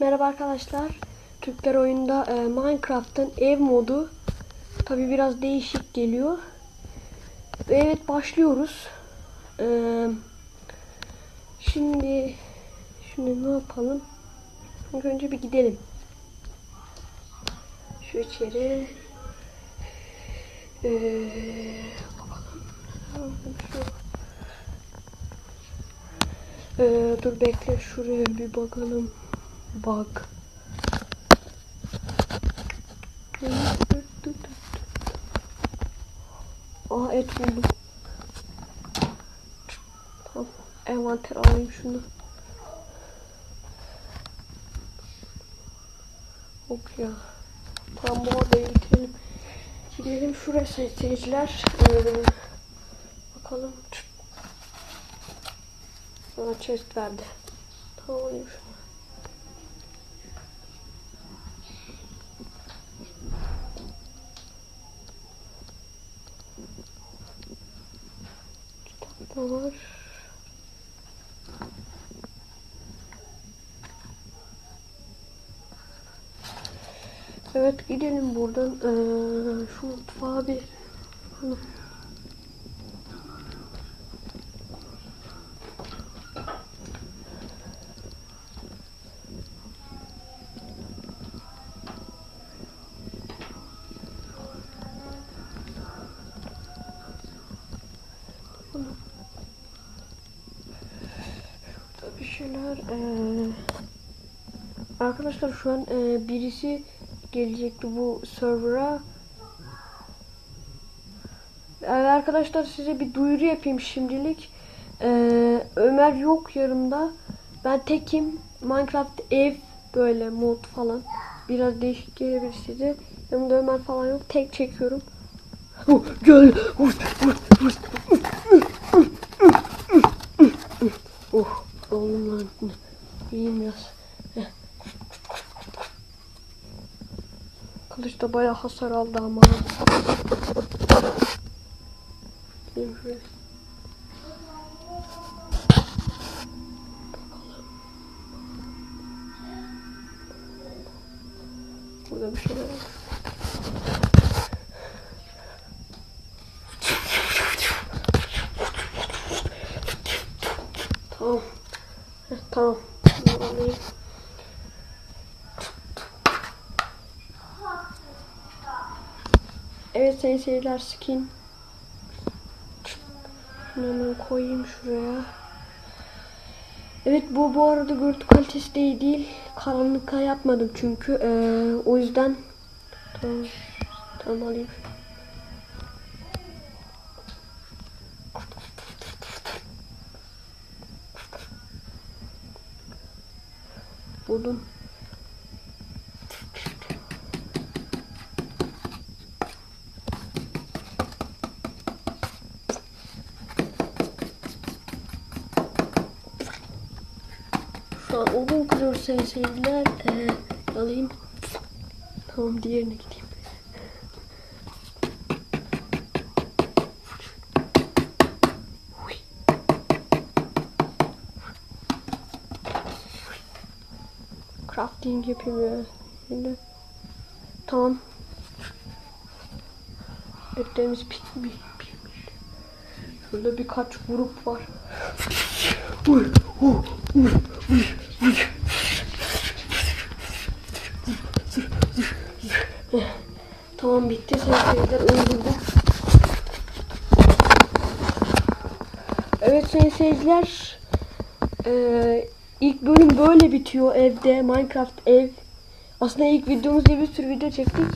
Merhaba arkadaşlar. Türkler oyunda e, Minecraft'ın ev modu tabi biraz değişik geliyor. Ve evet başlıyoruz. E, şimdi şimdi ne yapalım? İlk önce bir gidelim. Şu içeri. E, bakalım. Şu. E, dur bekle şuraya bir bakalım. Bak. Aa et buldum. Tamam. Envanter alayım şunu. Yok ya. Tamam bu odayı bitirelim. Gidelim şuraya seyirciler. Ee, bakalım. Bana chest verdi. Tamam alayım şunu. Kitap da var. Evet gidelim buradan. Ee, şu mutfağa bir Şeyler. Ee, arkadaşlar şu an ee, birisi gelecekti bu server'a. Yani arkadaşlar size bir duyuru yapayım şimdilik. Ee, Ömer yok yanımda. Ben tekim. Minecraft ev böyle mod falan. Biraz değişik gelebilir size. Yanımda Ömer falan yok. Tek çekiyorum. Gel. Bayağı hasar aldı ama. Burada bir şeyler var. Tamam. Heh, tamam. Bunu alayım. Evet sayın seyirciler skin. Şunu koyayım şuraya. Evet bu bu arada görüntü kalitesi de iyi değil. Karanlıkta yapmadım çünkü. Ee, o yüzden tamam, tamam alayım. Buldum. An odun kırıyoruz sayın seyirciler. Ee, alayım. Tamam diğerine gideyim. Crafting yapayım ya. Şimdi. Tamam. Etlerimiz pişmiş. Şurada birkaç grup var. Uy, uy, uy. Öldürdüm. Evet sayın seyirciler. Ee, ilk bölüm böyle bitiyor evde. Minecraft ev. Aslında ilk videomuzda bir sürü video çektik.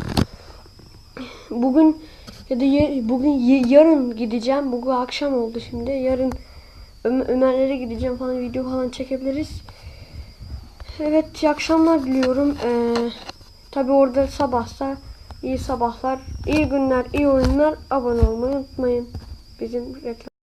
Bugün ya da bugün yarın gideceğim. Bugün akşam oldu şimdi. Yarın Ömer- Ömer'lere gideceğim falan video falan çekebiliriz. Evet iyi akşamlar diliyorum. Ee, Tabi orada sabahsa iyi sabahlar, iyi günler, iyi oyunlar. Abone olmayı unutmayın. Bizim reklam